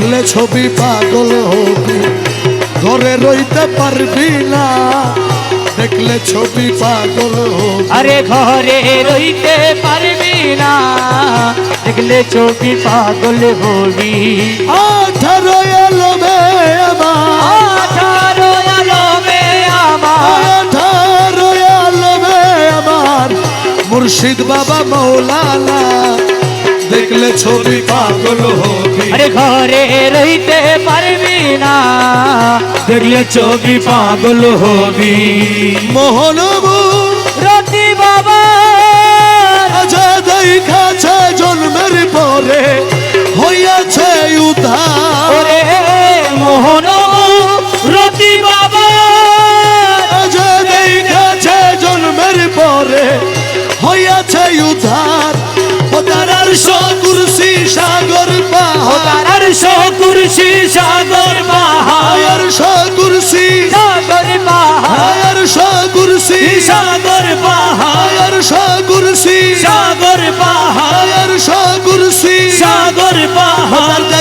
দেখলে ছবি পাগল হবি ঘরে রইতে পারবি না। দেখলে ছবি পাগল আরে ঘরে রইতে পারবি না দেখলে ছবি পাগল হবি। আঠারো এলো বে আমার। আঠারো আলমে আমার। আঠারো এলো বে আমার। মুর্শিদ বাবা মৌলানা দেখলে ছবি পাগল হবি। আরে ঘরে রইতে পারবি না। দেখলে ছবি পাগল হবি। মোহনবু রতি বাবা। আজা দেখাছে জন্মের পরে হইয়াছে উদ্ধার। ওরে মোহন রতি বাবা। আজা দেখাছে জন্মের পরে হইয়াছে উদ্ধার।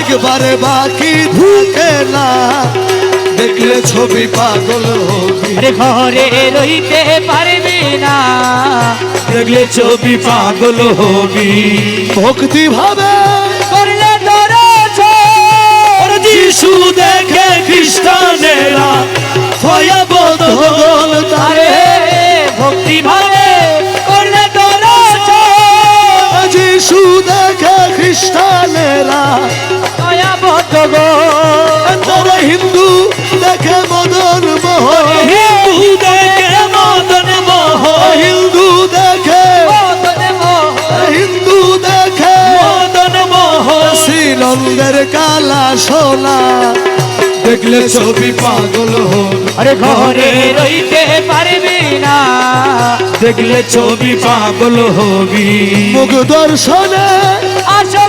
দেখবারে বাকি থাকে না। দেখলে ছবি পাগল হবি। ঘরে রইতে পারবি না। দেখলে ছবি পাগল হবি। ভক্তি ভাবে করলে তোরা যিশু দেখে খ্রিস্টানেরা ভয়াবত হল তারে। ভক্তি ভাবে করলে তোরা যিশু দেখে খ্রিস্টানেরা গো তারা হিন্দু দেখে মদন মোহন হিন্দু দেখে মদন মোহ হিন্দু দেখে মদন মোহ হিন্দু দেখে মদন মোহ শ্রীনন্দের কালা সোনা। দেখলে ছবি পাগল হবি আরে ঘরে রইতে পারবি না। দেখলে ছবি পাগল হবি। মুখ দর্শনে আসক্তি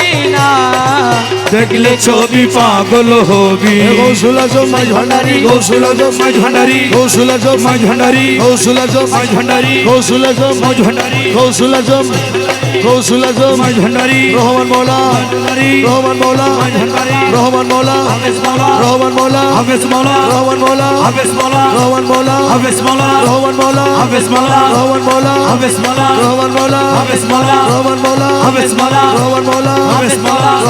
দেখলে ছবি পাগল হবি গৌসুলা জমাই ভান্ডারি গৌসুলা জমাই ভান্ডারি গৌসুলা জমাই ভান্ডারি গৌসুলা জমাই ভান্ডারি গৌসুলা জমাই ভান্ডারি গৌসুলা জম গৌসুলা জমাই ভান্ডারি রহমান মৌলা রহমান মৌলা রহমান মৌলা রহমান মৌলা হাফেজ মাওলা রহমান মৌলা হাফেজ মাওলা রহমান মৌলা হাফেজ মাওলা রহমান মৌলা হাফেজ মাওলা রহমান মৌলা হাফেজ মাওলা রহমান মৌলা হাফেজ মাওলা রহমান মৌলা হাফেজ মাওলা রহমান মৌলা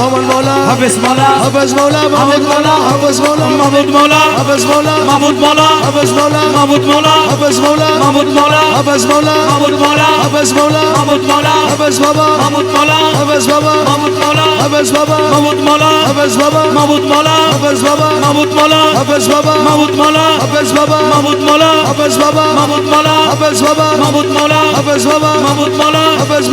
রহমান মৌলা হাফেজ মাওলা হাফেজ মৌলা মাহমুদ মৌলা হাফেজ মৌলা মাহমুদ মাওলা হাফেজ মৌলা মাহমুদ মাওলা হাফেজ মৌলা মাহমুদ মাওলা হাফেজ মৌলা মাহমুদ মাওলা হাফেজ মৌলা মাহমুদ মাওলা হাফেজ মৌলা মাহমুদ মাওলা হাফেজ বাবা মাহমুদ মাওলা হাফেজ বাবা মাহমুদ মাওলা হাফেজ বাবা মাহমুদ মাওলা হাফেজ বাবা মাহমুদ মাওলা হাফেজ বাবা মাহমুদ মাওলা হাফেজ বাবা মাহমুদ মাওলা হাফেজ বাবা মাহমুদ মাওলা হাফেজ বাবা মাহমুদ মাওলা হাফেজ বাবা মাহমুদ মাওলা হাফেজ বাবা মাহমুদ মাওলা হাফেজ